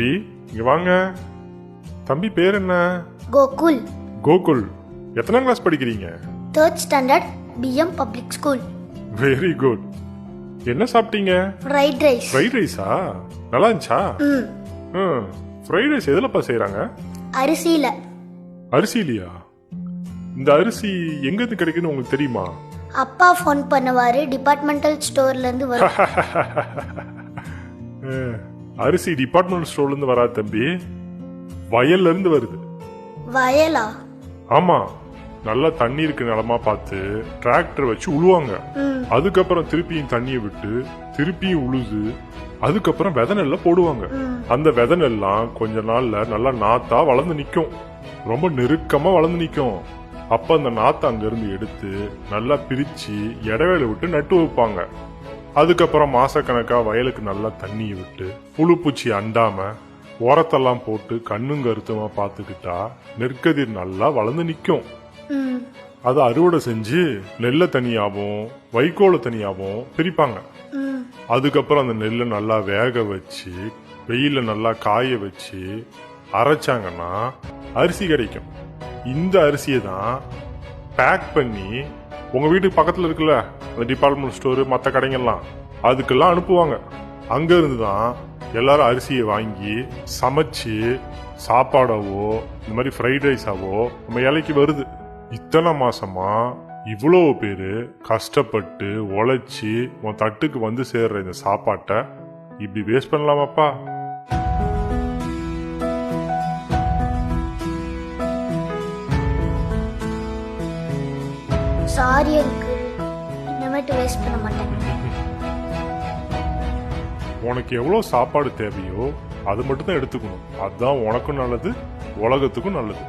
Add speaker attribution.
Speaker 1: தம்பி இங்க வாங்க. தம்பி பேர் என்ன?
Speaker 2: கோகுல்.
Speaker 1: கோகுல். எத்தனாம் கிளாஸ் படிக்கிறீங்க?
Speaker 2: Third standard PM public school
Speaker 1: very good என்ன சாப்பிட்டீங்க?
Speaker 2: ஃப்ரைட் ரைஸ்
Speaker 1: ஃப்ரைட் ரைஸா நல்லா இருந்துச்சா?
Speaker 2: ம்.
Speaker 1: ஃப்ரைட் ரைஸ் எதுலப்பா செய்றாங்க?
Speaker 2: அரிசியில.
Speaker 1: அரிசிலையா இந்த அரிசி எங்க இருந்து கிடைக்குன்னு உங்களுக்கு தெரியுமா?
Speaker 2: அப்பா ஃபோன் பண்ணுவாரு டிபார்ட்மெண்டல் ஸ்டோர்ல இருந்து வரும்.
Speaker 1: அரிசி டிபார்ட்மெண்ட் ஸ்டோர்ல இருந்து வராது தம்பி. வயல்ல இருந்து வருது.
Speaker 2: வயலா?
Speaker 1: ஆமா. நல்லா தண்ணி இருக்கு நிலமா பார்த்து டிராக்டர் வச்சு உழுவாங்க. அதுக்கப்புறம் திருப்பியும் தண்ணியை விட்டு திருப்பியும் உழுது அதுக்கப்புறம் விதை நெல்ல போடுவாங்க அந்த விதை நெல்லாம் கொஞ்ச நாள்ல நல்லா நாத்தா வளர்ந்து நிக்கும். ரொம்ப நெருக்கமா வளர்ந்து நிக்கும். அப்ப அந்த நாத்தை அங்க இருந்து எடுத்து நல்லா பிரிச்சு இடைவேளை விட்டு நட்டு வைப்பாங்க. அதுக்கப்புறம் மாசக்கணக்கா வயலுக்கு நல்லா தண்ணியை விட்டு புழு பூச்சி அண்டாம உரத்தெல்லாம் போட்டு கண்ணும் கருத்துமா பார்த்துக்கிட்டா நெற்கதிர் நல்லா வளர்ந்து நிக்கும்.
Speaker 2: ம்.
Speaker 1: அதை அறுவடை செஞ்சு நெல்லை தனியாகவும் வைக்கோலை தனியாகவும் பிரிப்பாங்க. அதுக்கப்புறம் அந்த நெல்லை நல்லா வேக வச்சு வெயில நல்லா காய வச்சு அரைச்சாங்கன்னா அரிசி கிடைக்கும். இந்த அரிசியை தான் பேக் பண்ணி உங்கள் வீட்டுக்கு பக்கத்தில் இருக்குல்ல அந்த டிபார்ட்மெண்ட் ஸ்டோர் மற்ற கடைங்கள்லாம் அதுக்கெல்லாம் அனுப்புவாங்க. அங்கேருந்து தான் எல்லாரும் அரிசியை வாங்கி சமைச்சு சாப்பாடாவோ இந்த மாதிரி ஃப்ரைட் ரைஸாவோ நம்ம இலைக்கு வருது. இத்தனை மாசமா இவ்வளோ பேர் கஷ்டப்பட்டு உழைச்சி உன் தட்டுக்கு வந்து சேர்ற இந்த சாப்பாட்டை இப்படி வேஸ்ட் பண்ணலாமாப்பா?
Speaker 2: சாரி அங்கிள் இனிமேட்டு வேஸ்ட் பண்ண மாட்டேன்.
Speaker 1: உனக்கு எவ்வளோ சாப்பாடு தேவையோ அது மட்டும் தான் எடுத்துக்கணும். அதுதான் உனக்கும் நல்லது உலகத்துக்கும் நல்லது.